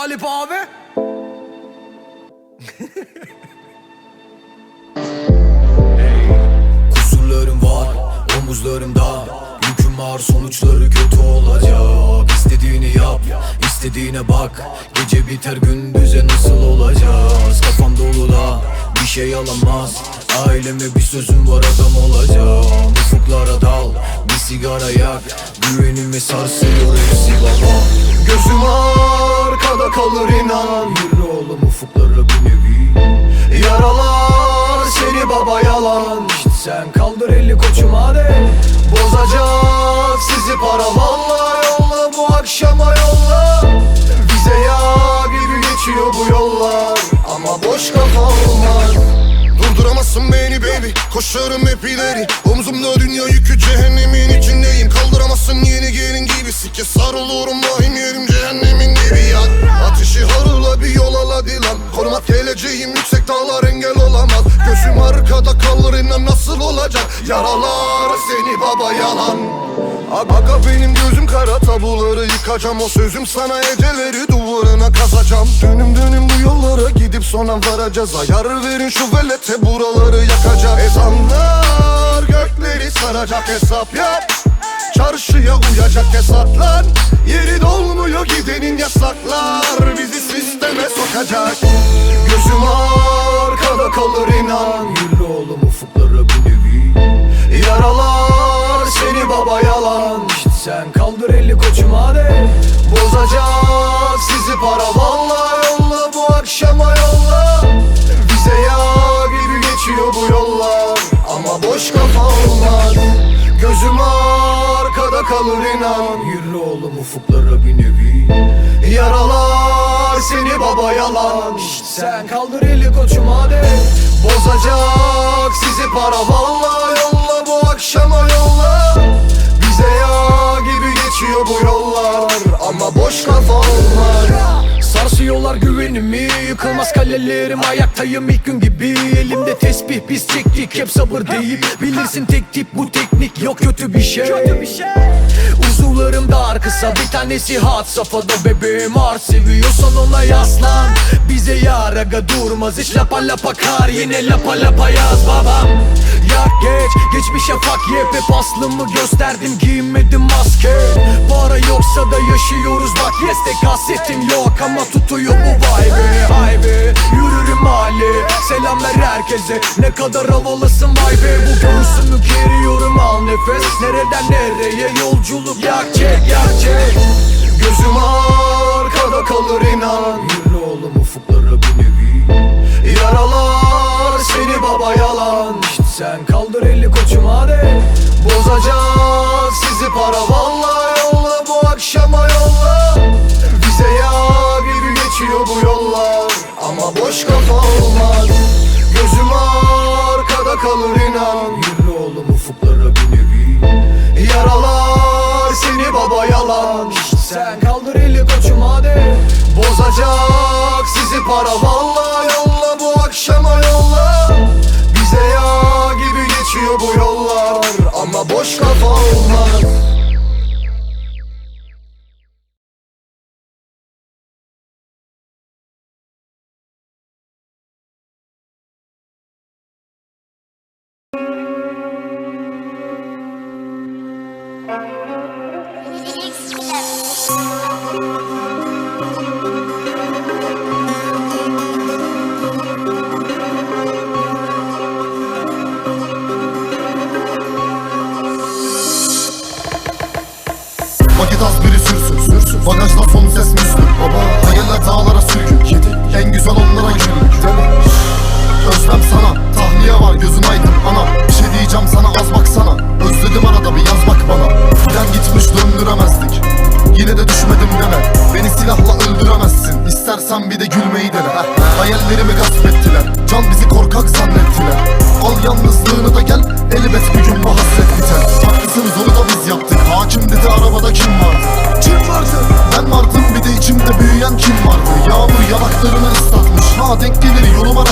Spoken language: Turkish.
Galip abi. Kusurlarım var omuzlarımda Yüküm ağır sonuçları kötü olacak. İstediğini yap istediğine bak. Gece biter gündüze nasıl olacağız? Kafam dolu da bir şey alamaz. Aileme bir sözüm var adam olacağım. Ufuklara dal bir sigara yak. Güvenimi sarsıyor hepsi baba. Gözüm arkada kalır inan. Yürü oğlum ufuklara bir nevi. Yaralar seni baba yalan. İşte sen kaldır eli koçum hadi. Bozacak sizi para Durduramazsın beni baby. Koşarım hep ileri. Omzumda dünya yükü cehennemin içindeyim. Kaldıramazsın yeni gelin gibi Sike sarılıyorum vahim yerim cehennemin dibi ya. Ateşi harula bir yol al hadi lan. Konum at geleceğim yüksek dağlar engel olamaz. Gözüm arkada kalır inan nasıl olacak? Yaralar seni baba yalan Aga benim gözüm kara tabuları yıkacağım. O sözüm sana eceleri duvarına kazacağım. Dönüm dönüm bu yollara gidip sonra varacağız. Ayar verin şu velete buraları yakacak Ezanlar gökleri saracak hesap yap. Çarşıya uyacak hesaplar. Yeri dolmuyor gidenin yasaklar Bizi sisteme sokacak. Gözüm arkada kalır inan sen kaldır eli koçum hadi. Bozacak sizi para valla yolla bu akşama yolla. Bize yağ gibi geçiyor bu yollar Ama boş kafa olmaz. Gözüm arkada kalır inan. Yürü oğlum ufuklara bir nevi. Yaralar seni baba yalan. İşte sen kaldır eli koçum hadi. Bozacak sizi para valla güvenimi Yıkılmaz kalelerim ayaktayım ilk gün gibi. Elimde tesbih biz çektik hep sabır deyip. Bilirsin tek tip bu teknik yok kötü bir şey. Şey. Uzuvlarım dar kısa bir tanesi hat safhada. Bebeğim ağır Seviyorsan ona yaslan. Bize yar aga durmaz hiç lapa lapa kar. Yine lapa lapa yaz babam Yak geç geçmişe fuck yep hep aslımı gösterdim giyinmedim maske. Para yoksa da yaşıyoruz. Bak yes tek kasetim yok ama tutuyor bu vibe Hay be yürürüm hali Selamlar herkese. Ne kadar havalısın vay be. Bu göğsümü geriyorum al nefes. Nereden nereye yolculuk? Yak çek yak çek. Gözüm arkada kalır inan inan. Yürü oğlum ufuklara bir nevi. Yaralar seni baba yalan. Sen kaldır eli koçum hadi. Bozacak sizi para Bagajda son ses müslüm Baba hayaller dağlara sürgün Yedi. En güzel onlara gülük Özlem sana. Tahliye var gözün aydın ana Bir şey diyeceğim sana az baksana. Özledim arada bir yaz bak bana. Giden gitmiş döndüremezdik. Yine de düşmedim deme. Beni silahla öldüremezsin. İstersen bir de gülmeyi dene. Hayallerimi gasp ettiler. Can bizi korkak zannettiler. Al yalnızlığını da gel Yanaklarını ıslatmış Ha denk gelir yoluma